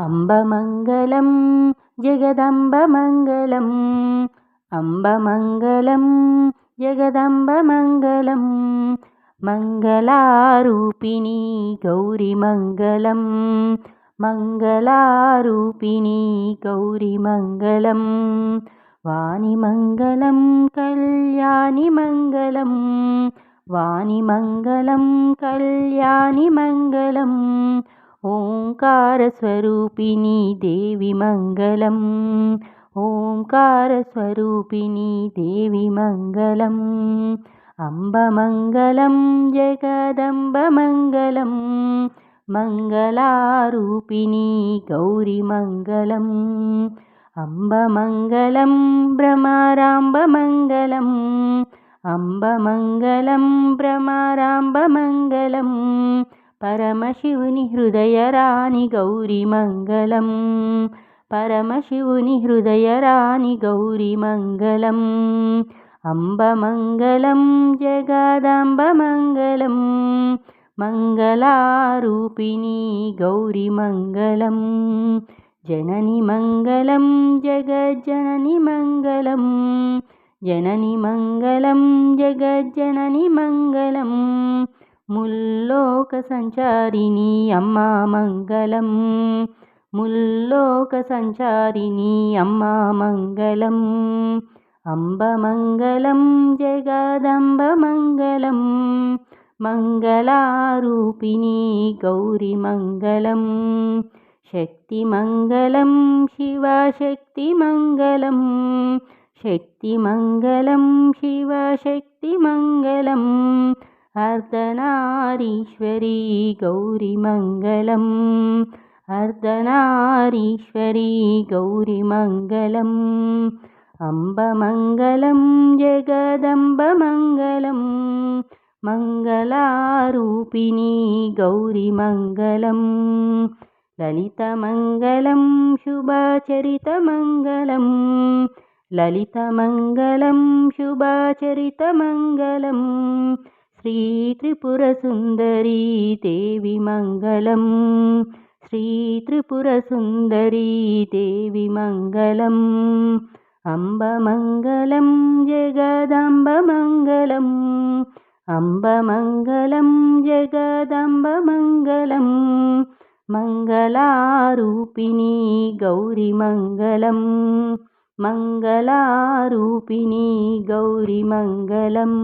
அம்பமங்கலம் ஜெகதம்பமங்கலம். அம்பமங்கலம் ஜெகதம்பமங்கலம். மங்களாரூபிணி கௌரி மங்கலம் மங்களாரூபிணி கௌரி மங்கலம் வாணிமங்கலம் கல்யாணி மங்கலம் வாணிமங்கலம் கல்யாணி மங்கலம் ओङ्कारस्वरूपिणी देवि मङ्गलम् ओङ्कारस्वरूपिणी देवि मङ्गलम् अम्बमङ्गलं जगदम्बमङ्गलं मङ्गलारूपिणी गौरिमङ्गलम् अम्बमङ्गलं भ्रमराम्बमङ्गलम् अम्बमङ्गलं भ्रमराम्बमङ्गलम् పరమశివుని హృదయరాణి గౌరిమంగళం పరమశివుని హృదయరాణి గౌరిమంగళం అంబమంగళం జగదాంబమంగళం మంగళారూపిణి గౌరీ మంగళం. జనని మంగళం జగజ్జనని మంగళం. జనని మంగళం జగజ్జనని మంగళం. ముల్లోక సంచారిణి అమ్మ మంగళం. ముల్లోక సంచారిణి అమ్మ మంగళం. అంబ మంగళం జగదంబ మంగళం. మంగళారూపిణి గౌరి మంగళం. శక్తి మంగళం శివశక్తి మంగళం. శక్తి మంగళం శివశక్తి మంగళం. అర్ధనారీశ్వరీ గౌరిమంగళం అర్ధనారీశ్వరీ గౌరిమంగళం అంబమంగళం జగదంబమంగళం మంగళారూపిణీ గౌరిమంగళం లలితమంగళం శుభచరితమంగళం లలితమంగళం శుభచరితమంగళం శ్రీత్రిపురసుందరీ దేవి మంగళం శ్రీత్రిపురసుందరీ దేవి మంగళం அம்பமங்கலம் ஜெகதம்பமங்கலம். அம்பமங்கலம் ஜெகதம்பமங்கலம். மங்களாரூபிணி கௌரி மங்கலம் மங்களாரூபிணி கௌரி மங்கலம்